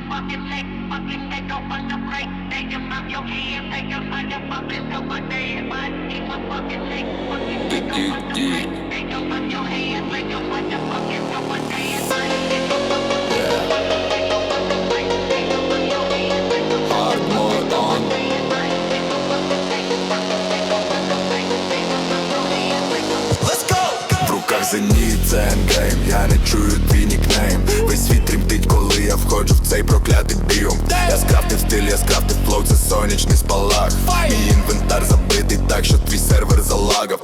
motherfucking neck, fucking neck open the break. Take him out your hand, take him out your fucking over there. My team a fucking neck, fucking neck open the break. Take him out your hand, take him out your fucking over. My team a fucking Зеница, эндгейм, я не сонячний спалах. Мій інвентар забитий так, що твій сервер залагав.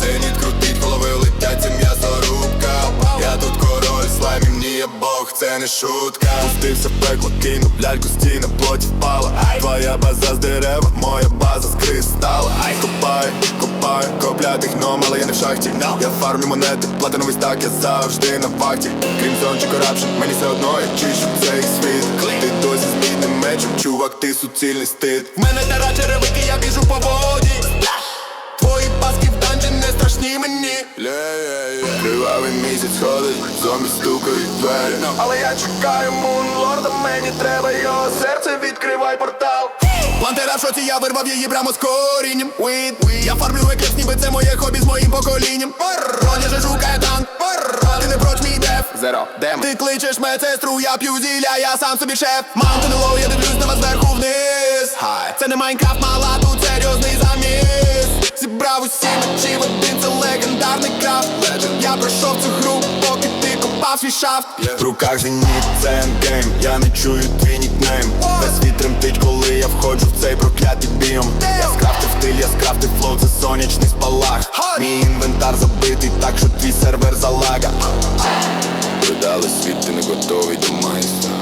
Зеніт крутить, голови летять, це м'ясорубка Я тут король, слаймів, ні, я бог, це не шутка. Пустився в пекло, кину ляльку, стіна, плоті впала. Твоя база з дерева, моя база з кристала Копаю, копаю, коплятих ном, але я не в шахті. Я фармлю монети, платиновий стак, я завжди на вахті. Крім зон чи корапшн, мені суцільний стид. В мене тара черевики, я біжу по воді. Твої паски в данжі не страшні мені. Кривавий місяць ходить, зомбі стукають двері. Але я чекаю мунлорда, мені треба його серце, відкривай портал. Плантера в шоці, я вирвав її прямо з корінням. Я фармлю екліпс, ніби це моє хобі з моїм поколінням. Роня же шукає танк, ти не проч мій деф. Зеро, демон Ти кличеш медсестру, я п'ю зілля, я сам собі шеф. Mountain Low, я дивлюсь Хай. Це не Майнкрафт, мала, тут серйозний заміс. Зібрав усі мечі в один, це легендарний крафт. Я пройшов цю гру, поки ти копав свій шафт. В руках зеніт, це ендгейм. Я не чую твій нікнейм. Весь світ тремтить, коли я входжу в цей проклятий біом. Я скрафтив стиль, я скрафтив флоу, це сонячний спалах. Мій інвентар забитий, так що твій сервер залага Видали світ, ти не готовий до майстра